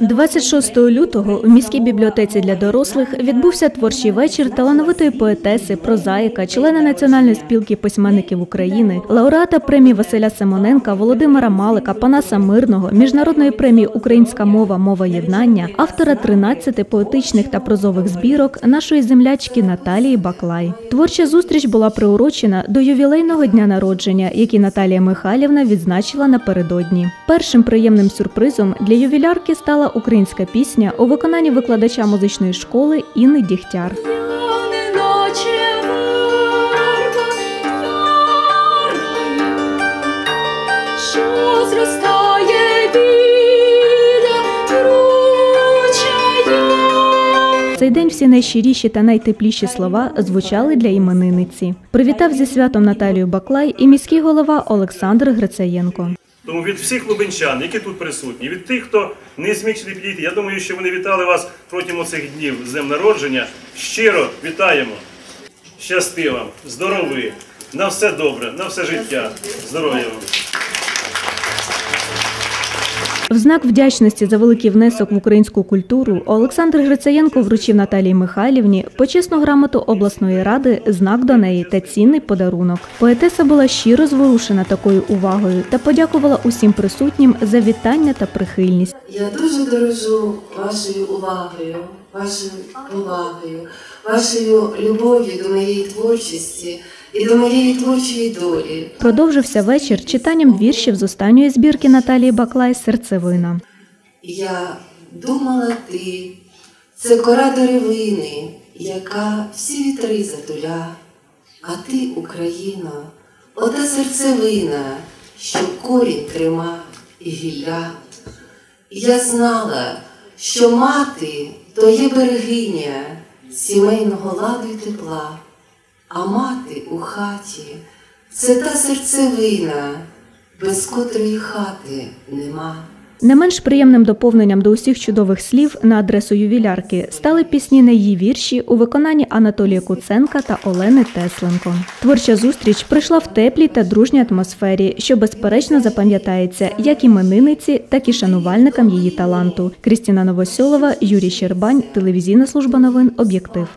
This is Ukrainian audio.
26 лютого у міській бібліотеці для дорослих відбувся творчий вечір талановитої поетеси, прозаїка, члена Національної спілки письменників України, лауреата премії Василя Симоненка, Володимира Малика, Панаса Мирного, міжнародної премії Українська мова, мова єднання, автора 13 поетичних та прозових збірок нашої землячки Наталії Баклай. Творча зустріч була приурочена до ювілейного дня народження, який Наталія Михайлівна відзначила напередодні. Першим приємним сюрпризом для ювілярки стала українська пісня у виконанні викладача музичної школи Інни Дігтяр. Цей день всі найщиріші та найтепліші слова звучали для іменинниці. Привітав зі святом Наталію Баклай і міський голова Олександр Грицаєнко. Тому від всіх лубенчан, які тут присутні, від тих, хто не зміг сюди підійти, я думаю, що вони вітали вас протягом цих днів з днем народження. Щиро вітаємо. Щасти вам, здорові, на все добре, на все життя. Здоров'я вам. В знак вдячності за великий внесок в українську культуру Олександр Грицаєнко вручив Наталії Михайлівні почесну грамоту обласної ради, знак до неї та цінний подарунок. Поетеса була щиро зворушена такою увагою та подякувала усім присутнім за вітання та прихильність. Я дуже дорожу вашою увагою, вашою повагою, вашою любов'ю до моєї творчості і до моєї творчої долі. Продовжився вечір читанням віршів з останньої збірки Наталії Баклай Серцевина. Я думала ти, це кора деревини, яка всі вітри затуля. А ти, Україно, ота серцевина, що корінь трима і гілля. Я знала, що мати то є берегиня сімейного ладу й тепла, а мати у хаті це та серцевина, без котрої хати нема. Не менш приємним доповненням до усіх чудових слів на адресу ювілярки стали пісні на її вірші у виконанні Анатолія Куценка та Олени Тесленко. Творча зустріч прийшла в теплій та дружній атмосфері, що безперечно запам'ятається як іменинниці, так і шанувальникам її таланту. Крістіна Новосьолова, Юрій Щербань, телевізійна служба новин Об'єктив.